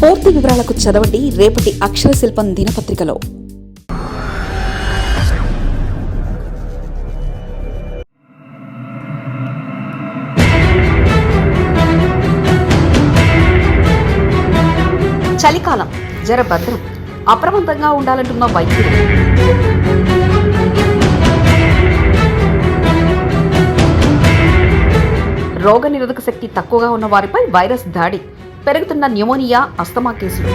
పూర్తి వివరాలకు చదవండి రేపటి అక్షర శిల్పం దినపత్రికలో. చలికాలం జర భద్రం అప్రమత్తంగా ఉండాలంటున్న వైద్యులు. రోగనిరోధక శక్తి తక్కువగా ఉన్న వారిపై వైరస్ దాడి. పెరుగుతున్న న్యూమోనియా అస్తమా కేసులు.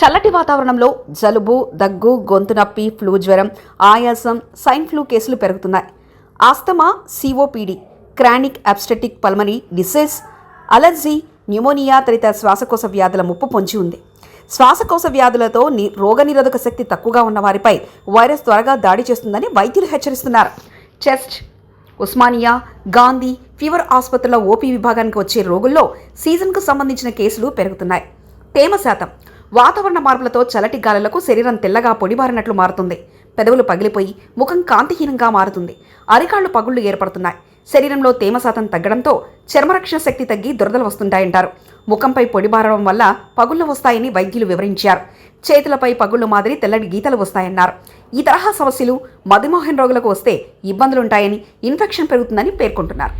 చల్లటి వాతావరణంలో జలుబు దగ్గు గొంతు నొప్పి ఫ్లూ జ్వరం ఆయాసం సైన్ ఫ్లూ కేసులు పెరుగుతున్నాయి. Asthma COPD chronic obstructive pulmonary disease allergy pneumonia తదితర శ్వాసకోశ వ్యాధుల ముప్పు పొంచి ఉంది. శ్వాసకోశ వ్యాధులతో ని రోగనిరోధక శక్తి తక్కువగా ఉన్న వారిపై వైరస్ త్వరగా దాడి చేస్తుందని వైద్యులు హెచ్చరిస్తున్నారు. చెస్ట్ ఉస్మానియా గాంధీ ఫీవర్ ఆసుపత్రుల ఓపీ విభాగానికి వచ్చే రోగుల్లో సీజన్కు సంబంధించిన కేసులు పెరుగుతున్నాయి. తేమ శాతం వాతావరణ మార్పులతో చల్లటి గాలులకు శరీరం తెల్లగా పొడిబారినట్లు మారుతుంది. పెదవులు పగిలిపోయి ముఖం కాంతిహీనంగా మారుతుంది. అరికాళ్ళు పగుళ్ళు ఏర్పడుతున్నాయి. శరీరంలో తేమ శాతం తగ్గడంతో చర్మరక్షణ శక్తి తగ్గి దురదలు వస్తుంటాయంటారు. ముఖంపై పొడిబారడం వల్ల పగుళ్ళు వస్తాయని వైద్యులు వివరించారు. చేతులపై పగుళ్ళు మాదిరి తెల్లటి గీతలు వస్తాయన్నారు. ఈ తరహా సమస్యలు మధుమేహం రోగులకు వస్తే ఇబ్బందులుంటాయని ఇన్ఫెక్షన్ పెరుగుతుందని పేర్కొంటున్నారు.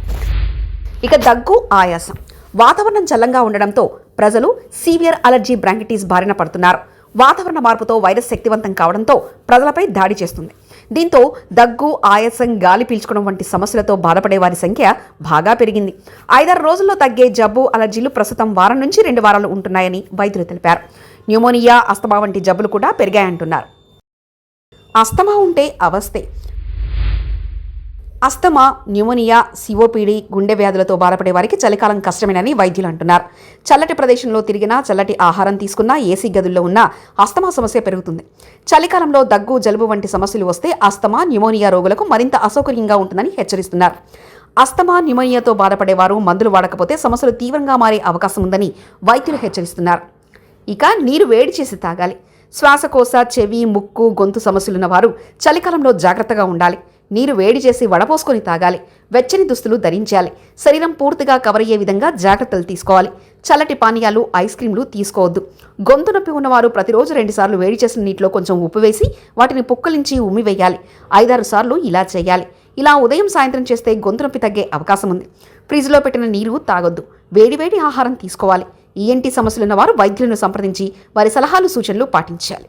ఇక దగ్గు ఆయాసం. వాతావరణం చల్లంగా ఉండడంతో ప్రజలు సీవియర్ అలర్జీ బ్రాంకిటీస్ బారిన పడుతున్నారు. వాతావరణ మార్పుతో వైరస్ శక్తివంతం కావడంతో ప్రజలపై దాడి చేస్తుంది. దీంతో దగ్గు ఆయాసం గాలి పీల్చుకోవడం వంటి సమస్యలతో బాధపడే వారి సంఖ్య బాగా పెరిగింది. ఐదారు రోజుల్లో తగ్గే జబ్బు అలర్జీలు ప్రస్తుతం వారం నుంచి రెండు వారాలు ఉంటున్నాయని వైద్యులు తెలిపారు. న్యూమోనియా అస్తమా వంటి జబ్బులు కూడా పెరిగాయంటున్నారు. అస్తమా ఉంటే అవస్థే. అస్తమా న్యూమోనియా సిఓపిడి గుండె వ్యాధులతో బాధపడే వారికి చలికాలం కష్టమేనని వైద్యులు అంటున్నారు. చల్లటి ప్రదేశంలో తిరిగినా చల్లటి ఆహారం తీసుకున్నా ఏసీ గదుల్లో ఉన్న అస్తమా సమస్య పెరుగుతుంది. చలికాలంలో దగ్గు జలుబు వంటి సమస్యలు వస్తే అస్తమా న్యూమోనియా రోగులకు మరింత అసౌకర్యంగా ఉంటుందని హెచ్చరిస్తున్నారు. అస్తమా న్యూమోనియాతో బాధపడేవారు మందులు వాడకపోతే సమస్యలు తీవ్రంగా మారే అవకాశం ఉందని వైద్యులు హెచ్చరిస్తున్నారు. ఇక నీరు వేడి చేసి తాగాలి. శ్వాసకోశ చెవి ముక్కు గొంతు సమస్యలున్న వారు చలికాలంలో జాగ్రత్తగా ఉండాలి. నీరు వేడి చేసి వడపోసుకొని తాగాలి. వెచ్చని దుస్తులు ధరించాలి. శరీరం పూర్తిగా కవర్ అయ్యే విధంగా జాగ్రత్తలు తీసుకోవాలి. చల్లటి పానీయాలు ఐస్ క్రీంలు తీసుకోవద్దు. గొంతు నొప్పి ఉన్నవారు ప్రతిరోజు రెండుసార్లు వేడి చేసిన నీటిలో కొంచెం ఉప్పు వేసి వాటిని పుక్కలించి ఉమ్మివేయాలి ఐదారు సార్లు ఇలా చేయాలి. ఇలా ఉదయం సాయంత్రం చేస్తే గొంతు నొప్పి తగ్గే అవకాశం ఉంది. ఫ్రిడ్జ్లో పెట్టిన నీరు తాగొద్దు. వేడివేడి ఆహారం తీసుకోవాలి. ఈఎన్టీ సమస్యలున్న వారు వైద్యులను సంప్రదించి వారి సలహాలు సూచనలు పాటించాలి.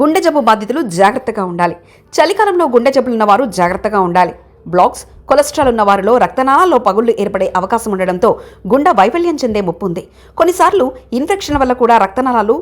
గుండె జబ్బు బాధితులు జాగ్రత్తగా ఉండాలి. చలికాలంలో గుండె జబ్బులున్న వారు జాగ్రత్తగా ఉండాలి. బ్లాక్స్ కొలెస్ట్రాల్ ఉన్న వారిలో రక్తనాళాల్లో పగుళ్ళు ఏర్పడే అవకాశం ఉండడంతో గుండె వైఫల్యం చెందే ముప్పు ఉంది. కొన్నిసార్లు ఇన్ఫెక్షన్ వల్ల కూడా రక్తనాళాలు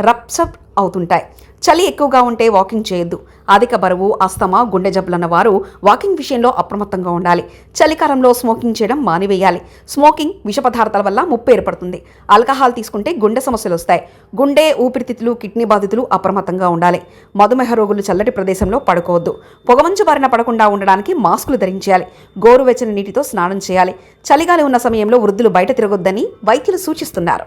రప్సప్ అవుతుంటాయి. చలి ఎక్కువగా ఉంటే వాకింగ్ చేయొద్దు. అధిక బరువు అస్తమా గుండె జబ్బులన్న వారు వాకింగ్ విషయంలో అప్రమత్తంగా ఉండాలి. చలికాలంలో స్మోకింగ్ చేయడం మానివేయాలి. స్మోకింగ్ విష పదార్థాల వల్ల ముప్పు ఏర్పడుతుంది. ఆల్కహాల్ తీసుకుంటే గుండె సమస్యలు వస్తాయి. గుండె ఊపిరితిత్తులు కిడ్నీ బాధితులు అప్రమత్తంగా ఉండాలి. మధుమేహ రోగులు చల్లటి ప్రదేశంలో పడుకోవద్దు. పొగమంచు బారిన పడకుండా ఉండడానికి మాస్కులు ధరించాలి. గోరువెచ్చని నీటితో స్నానం చేయాలి. చలిగాలి ఉన్న సమయంలో వృద్ధులు బయట తిరగొద్దని వైద్యులు సూచిస్తున్నారు.